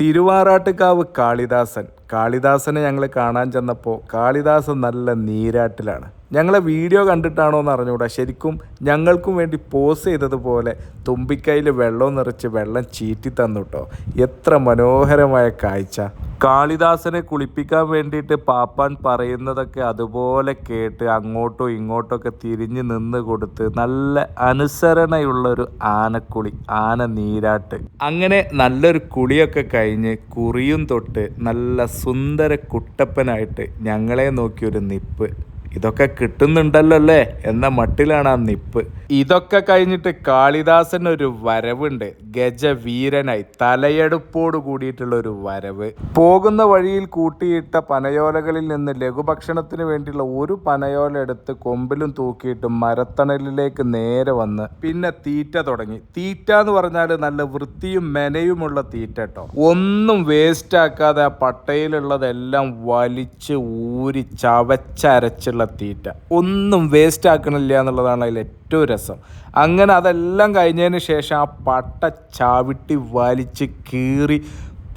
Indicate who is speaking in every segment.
Speaker 1: തിരുവാറാട്ടുകാവ് കാളിദാസൻ. കാളിദാസനെ ഞങ്ങൾ കാണാൻ ചെന്നപ്പോൾ കാളിദാസൻ നല്ല നീരാട്ടിലാണ്. ഞങ്ങളെ വീഡിയോ കണ്ടിട്ടാണോ എന്ന് അറിഞ്ഞുകൂടാ. ശരിക്കും ഞങ്ങൾക്കും വേണ്ടി പോസ് ചെയ്തതുപോലെ തുമ്പിക്കൈയിൽ വെള്ളം നിറച്ച് വെള്ളം ചീറ്റി തന്നു കേട്ടോ എത്ര മനോഹരമായ കാഴ്ച. കാളിദാസനെ കുളിപ്പിക്കാൻ വേണ്ടിയിട്ട് പാപ്പാൻ പറയുന്നതൊക്കെ അതുപോലെ കേട്ട് അങ്ങോട്ടോ ഇങ്ങോട്ടോ ഒക്കെ തിരിഞ്ഞ് നിന്ന് കൊടുത്ത് നല്ല അനുസരണയുള്ള ഒരു ആനക്കുളി ആന നീരാട്ട്. അങ്ങനെ നല്ലൊരു കുളിയൊക്കെ കഴിഞ്ഞ് കുറിയും തൊട്ട് നല്ല സുന്ദര കുട്ടപ്പനായിട്ട് ഞങ്ങളെ നോക്കിയൊരു നിപ്പ്. ഇതൊക്കെ കിട്ടുന്നുണ്ടല്ലോ അല്ലേ? എന്ന മട്ടിലാണ് ആ നിപ്പ്. ഇതൊക്കെ കഴിഞ്ഞിട്ട് കാളിദാസൻ ഒരു വരവുണ്ട്. ഗജവീരനായി തലയെടുപ്പോട് കൂടിയിട്ടുള്ള ഒരു വരവ്. പോകുന്ന വഴിയിൽ കൂട്ടിയിട്ട പനയോലകളിൽ നിന്ന് ലഘുഭക്ഷണത്തിന് വേണ്ടിയുള്ള ഒരു പനയോല എടുത്ത് കൊമ്പിലും തൂക്കിയിട്ട് മരത്തണലിലേക്ക് നേരെ വന്ന് പിന്നെ തീറ്റ തുടങ്ങി. തീറ്റ എന്ന് പറഞ്ഞാൽ നല്ല വൃത്തിയും മെനയുമുള്ള തീറ്റ കേട്ടോ ഒന്നും വേസ്റ്റ് ആക്കാതെ ആ പട്ടയിലുള്ളതെല്ലാം വലിച്ച് ഊരി ചവച്ചരച്ചുള്ള തീറ്റ. ഒന്നും വേസ്റ്റ് ആക്കണില്ല എന്നുള്ളതാണ് അതിൽ ഏറ്റവും രസം. അങ്ങനെ അതെല്ലാം കഴിഞ്ഞതിന് ശേഷം ആ പട്ട ചവിട്ടി വലിച്ച് കീറി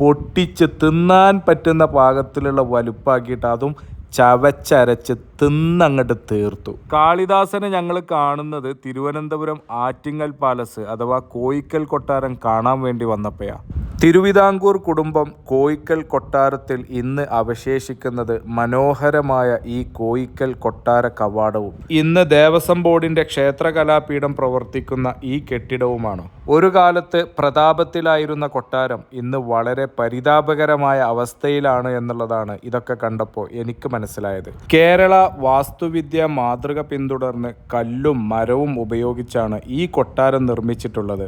Speaker 1: പൊട്ടിച്ച് തിന്നാൻ പറ്റുന്ന പാകത്തിലുള്ള വലുപ്പാക്കിയിട്ട് അതും ചവച്ചരച്ച് തിന്നങ്ങോട്ട് തീർത്തു. കാളിദാസനെ ഞങ്ങൾ കാണുന്നത് തിരുവനന്തപുരം ആറ്റിങ്ങൽ പാലസ് അഥവാ കോയിക്കൽ കൊട്ടാരം കാണാൻ വേണ്ടി വന്നപ്പോഴാണ് തിരുവിതാംകൂർ കുടുംബം കോയിക്കൽ കൊട്ടാരത്തിൽ ഇന്ന് അവശേഷിക്കുന്നത് മനോഹരമായ ഈ കോയിക്കൽ കൊട്ടാര കവാടവും. ഇന്ന് ദേവസ്വം ബോർഡിന്റെ ക്ഷേത്രകലാപീഠം പ്രവർത്തിക്കുന്ന ഈ കെട്ടിടവുമാണ്. ഒരു കാലത്ത് പ്രതാപത്തിലായിരുന്ന കൊട്ടാരം ഇന്ന് വളരെ പരിതാപകരമായ അവസ്ഥയിലാണ് എന്നുള്ളതാണ് ഇതൊക്കെ കണ്ടപ്പോൾ എനിക്ക് മനസ്സിലായത്. കേരള വാസ്തുവിദ്യ മാതൃക പിന്തുടർന്ന് കല്ലും മരവും ഉപയോഗിച്ചാണ് ഈ കൊട്ടാരം നിർമ്മിച്ചിട്ടുള്ളത്.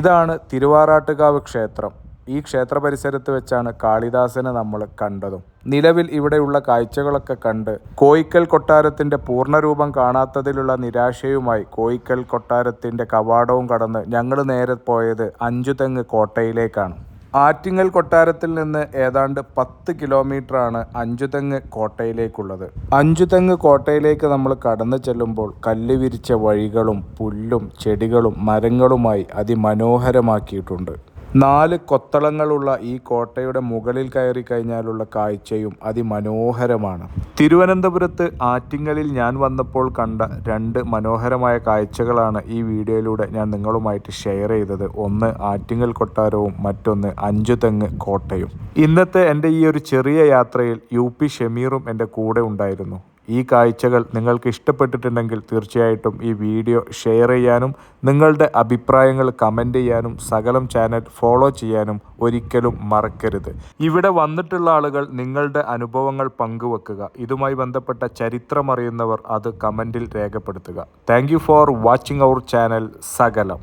Speaker 1: ഇതാണ് തിരുവാറാട്ടുകാവ് ക്ഷേത്രം. ഈ ക്ഷേത്ര പരിസരത്ത് വെച്ചാണ് കാളിദാസനെ നമ്മൾ കണ്ടതും. നിലവിൽ ഇവിടെയുള്ള കാഴ്ചകളൊക്കെ കണ്ട് കോയിക്കൽ കൊട്ടാരത്തിന്റെ പൂർണരൂപം കാണാത്തതിലുള്ള നിരാശയുമായി കോയിക്കൽ കൊട്ടാരത്തിന്റെ കവാടവും കടന്ന് ഞങ്ങൾ നേരെ പോയത് അഞ്ചുതെങ്ങ് കോട്ടയിലേക്കാണ്. ആറ്റിങ്ങൽ കൊട്ടാരത്തിൽ നിന്ന് ഏതാണ്ട് പത്ത് കിലോമീറ്ററാണ് അഞ്ചുതെങ്ങ് കോട്ടയിലേക്കുള്ളത്. അഞ്ചുതെങ്ങ് കോട്ടയിലേക്ക് നമ്മൾ കടന്നു ചെല്ലുമ്പോൾ കല്ല് വിരിച്ച വഴികളും പുല്ലും ചെടികളും മരങ്ങളുമായി അതിമനോഹരമാക്കിയിട്ടുണ്ട്. നാല് കൊത്തളങ്ങളുള്ള ഈ കോട്ടയുടെ മുകളിൽ കയറി കഴിഞ്ഞാലുള്ള കാഴ്ചയും അതിമനോഹരമാണ്. തിരുവനന്തപുരത്ത് ആറ്റിങ്ങലിൽ ഞാൻ വന്നപ്പോൾ കണ്ട രണ്ട് മനോഹരമായ കാഴ്ചകളാണ് ഈ വീഡിയോയിലൂടെ ഞാൻ നിങ്ങളുമായിട്ട് ഷെയർ ചെയ്തത്. ഒന്ന് ആറ്റിങ്ങൽ കൊട്ടാരവും മറ്റൊന്ന് അഞ്ചുതെങ്ങ് കോട്ടയും. ഇന്നത്തെ എന്റെ ഈ ഒരു ചെറിയ യാത്രയിൽ യു പി ഷമീറും എന്റെ കൂടെ ഉണ്ടായിരുന്നു. ഈ കാഴ്ചകൾ നിങ്ങൾക്ക് ഇഷ്ടപ്പെട്ടിട്ടുണ്ടെങ്കിൽ തീർച്ചയായിട്ടും ഈ വീഡിയോ ഷെയർ ചെയ്യാനും നിങ്ങളുടെ അഭിപ്രായങ്ങൾ കമന്റ് ചെയ്യാനും സകലം ചാനൽ ഫോളോ ചെയ്യാനും ഒരിക്കലും മറക്കരുത്. ഇവിടെ വന്നിട്ടുള്ള ആളുകൾ നിങ്ങളുടെ അനുഭവങ്ങൾ പങ്കുവെക്കുക. ഇതുമായി ബന്ധപ്പെട്ട ചരിത്രം അറിയുന്നവർ അത് കമന്റിൽ രേഖപ്പെടുത്തുക. Thank for watching our channel സകലം.